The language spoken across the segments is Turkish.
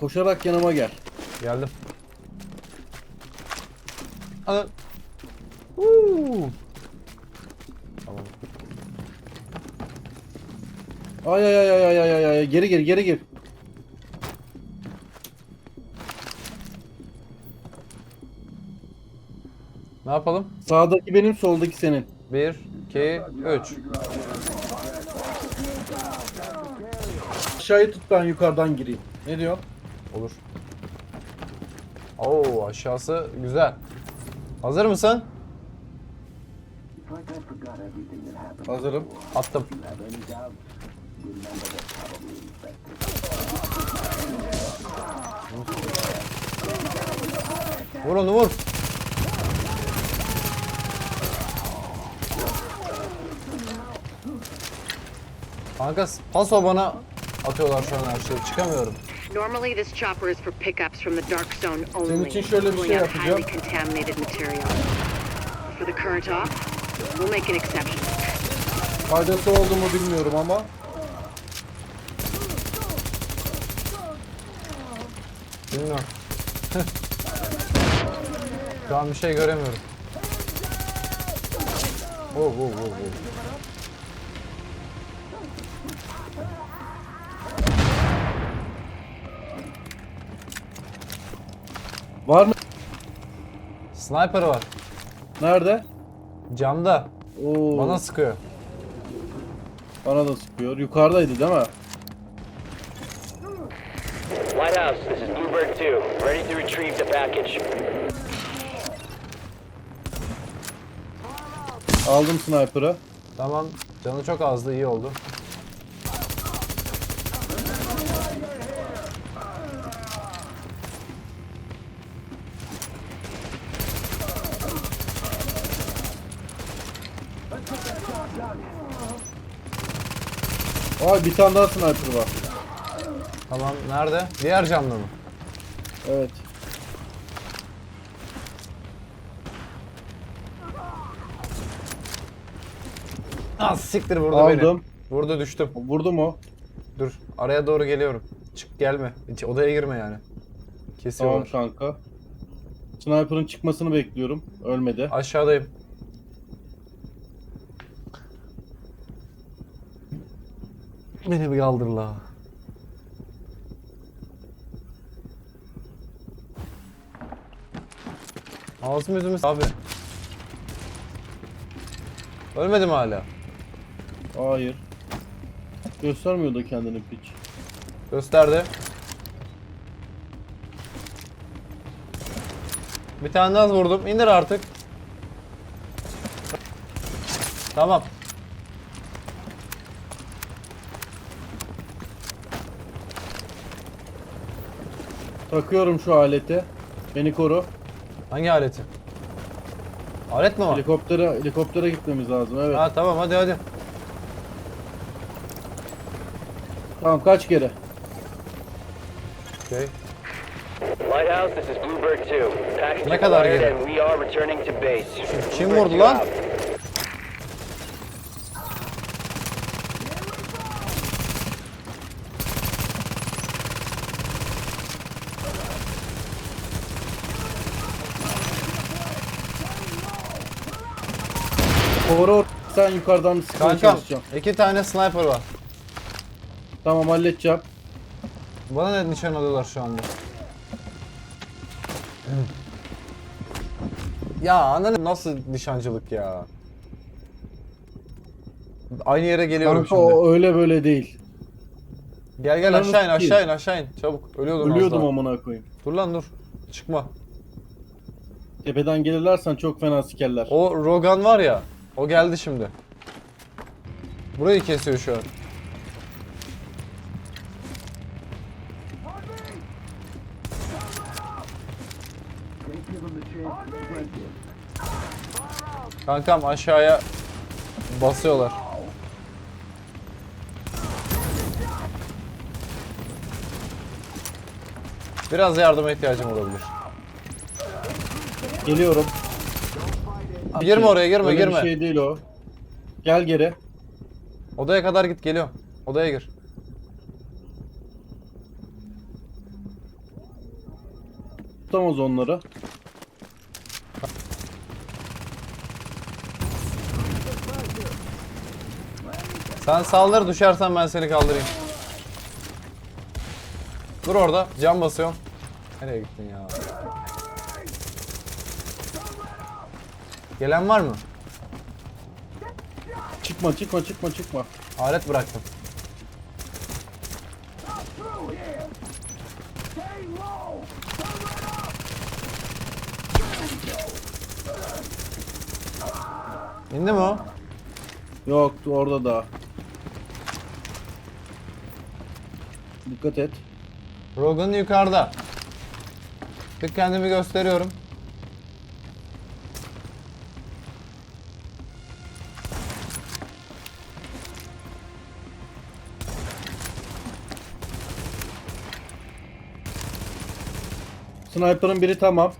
Koşarak yanıma gel. Geldim. Ana. Uuu. Tamam. Ay ay ay ay ay ay ay geri gir geri gir. Ne yapalım? Sağdaki benim soldaki senin. 1, 2, 3. Aşağıyı tut ben yukarıdan gireyim. Ne diyor? Olur. Oo aşağısı güzel. Hazır mısın? Hazırım. Attım. Vur onu vur. Kanka paso bana atıyorlar şu an her şeyi. Çıkamıyorum. Normally, this chopper is for pickups from the dark zone only, için şöyle bir pulling şey out highly yapacağım. contaminated material. For the current off, we'll make an exception. Faydası oldu mu bilmiyorum ama. Bilmiyorum. Şu an bir şey göremiyorum. Oh, oh, oh, oh. Var mı? Sniper var. Nerede? Camda. Oo, Bana sıkıyor. bana da sıkıyor. Yukarıdaydı değil mi? White House, this is Bluebird 2. Ready to retrieve the package. Aldım sniper'ı. Tamam. Canı çok azdı. iyi oldu. Ay bir tane daha sniper var. Tamam. Nerede? Diğer camda mı? Evet. Ah siktir vurdu Aldım. beni. Vurdu düştüm. Vurdu mu? Dur. Araya doğru geliyorum. Çık gelme. Hiç odaya girme yani. Tamam Kesiyorlar. kanka. Sniper'ın çıkmasını bekliyorum. Ölmedi. Aşağıdayım. Beni bir kaldır la. Ağzım yüzümü abi. Ölmedi mi hala? Hayır. Göstermiyor da kendini piç. Gösterdi. Bir tane daha vurdum. İndir artık. Tamam. Takıyorum şu aleti. Beni koru. Hangi aleti? Alet mi var? Helikoptere helikoptere gitmemiz lazım. Evet. Ha tamam hadi hadi. Tamam kaç kere? Okey. White House, this is Bluebird 2. Package Ne kadar acquired geri? and we are returning to base. Kim vurdu 2 lan? Koru sen yukarıdan sıkmaya Kankam çalışacağım. iki tane sniper var. Tamam halledeceğim. Bana ne nişan alıyorlar şu anda? ya ananı nasıl nişancılık ya? Aynı yere geliyorum Kanka şimdi. o öyle böyle değil. Gel gel Yalnız aşağı in aşağı in aşağı in. Çabuk ölüyordun az Ölüyordum daha. amına koyayım. Dur lan dur. Çıkma. Tepeden gelirlersen çok fena sikerler. O Rogan var ya. O geldi şimdi. Burayı kesiyor şu an. Kankam aşağıya basıyorlar. Biraz yardıma ihtiyacım olabilir. Geliyorum. Girme oraya girme Öyle girme. bir şey değil o. Gel geri. Odaya kadar git geliyorum. Odaya gir. tutamaz onları. Sen saldır düşersen ben seni kaldırayım. Dur orada. Cam basıyorum. Nereye gittin ya? Gelen var mı? Çıkma çıkma çıkma çıkma. Alet bıraktım. İndi mi o? Yok orada da. Dikkat et. Rogan yukarıda. Bir kendimi gösteriyorum. Sniper'ın biri tamam.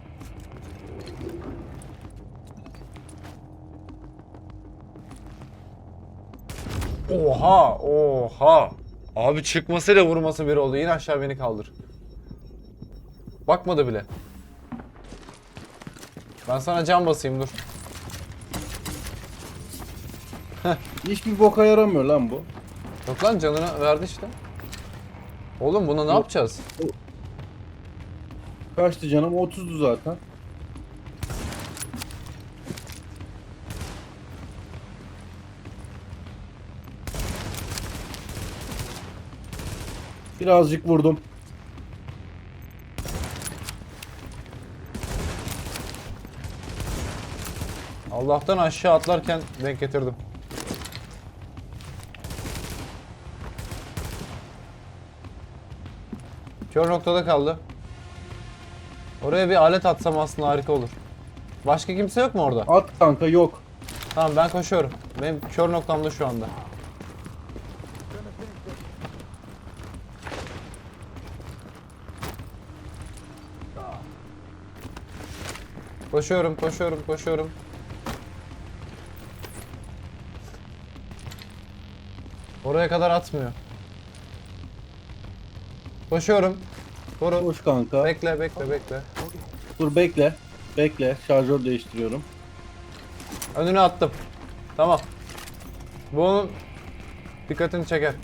Oha, oha. Abi çıkmasıyla vurması bir oldu. Yine aşağı beni kaldır. Bakmadı bile. Ben sana cam basayım dur. Hiçbir boka yaramıyor lan bu. Yok lan canını verdi işte. Oğlum buna ne yapacağız? Kaçtı canım? 30'du zaten. Birazcık vurdum. Allah'tan aşağı atlarken denk getirdim. Kör noktada kaldı. Oraya bir alet atsam aslında harika olur. Başka kimse yok mu orada? At kanka yok. Tamam ben koşuyorum. Benim kör noktamda şu anda. Koşuyorum, koşuyorum, koşuyorum. Oraya kadar atmıyor. Koşuyorum. Koru. Koş kanka. Bekle, bekle, bekle. Dur bekle. Bekle. Şarjör değiştiriyorum. Önüne attım. Tamam. Bu onun dikkatini çeker.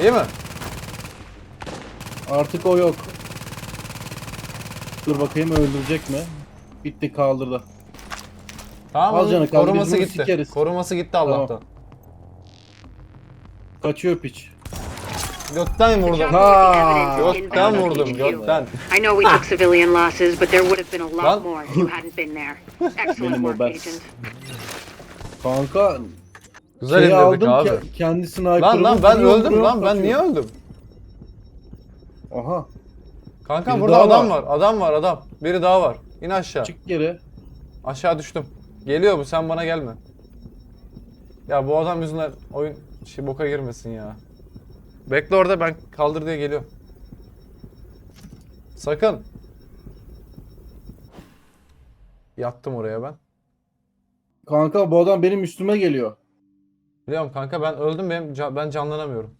İyi mi? Artık o yok. Dur bakayım öldürecek mi? Bitti kaldırdı. Tamam. Onun canı koruması gitti. sikeriz. Koruması gitti Allah'tan. Kaçıyor piç. Götten vurdum. Ha, Götten vurdum, götten. I know we took civilian losses, but there would have been a lot more if you hadn't been there. Excellent work. Agent. Kanka Güzel şeyi indirdik aldım abi. ke- kendi sniper'ımı Lan lan ben öldüm vuruyor, lan ben niye öldüm? Aha Kanka Biri burada daha adam var. var. Adam var adam. Biri daha var. İn aşağı. çık geri. Aşağı düştüm. Geliyor bu sen bana gelme. Ya bu adam yüzünden oyun şey boka girmesin ya. Bekle orada ben kaldır diye geliyorum. Sakın. Yattım oraya ben. Kanka bu adam benim üstüme geliyor. Biliyorum kanka ben öldüm benim ca- ben canlanamıyorum.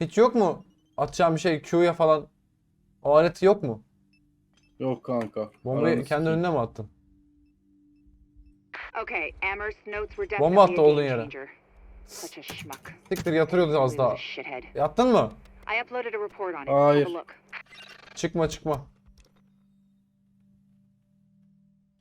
Hiç yok mu? Atacağım bir şey Q'ya falan. O aleti yok mu? Yok kanka. Bombayı kendi önüne mi attın? Okay, Amherst notes were Bomba definitely attı a olduğun game yere. changer. Such a schmuck. Siktir yatırıyordu az daha. Yattın mı? I uploaded a report on it. Hayır. Have a look. Çıkma çıkma.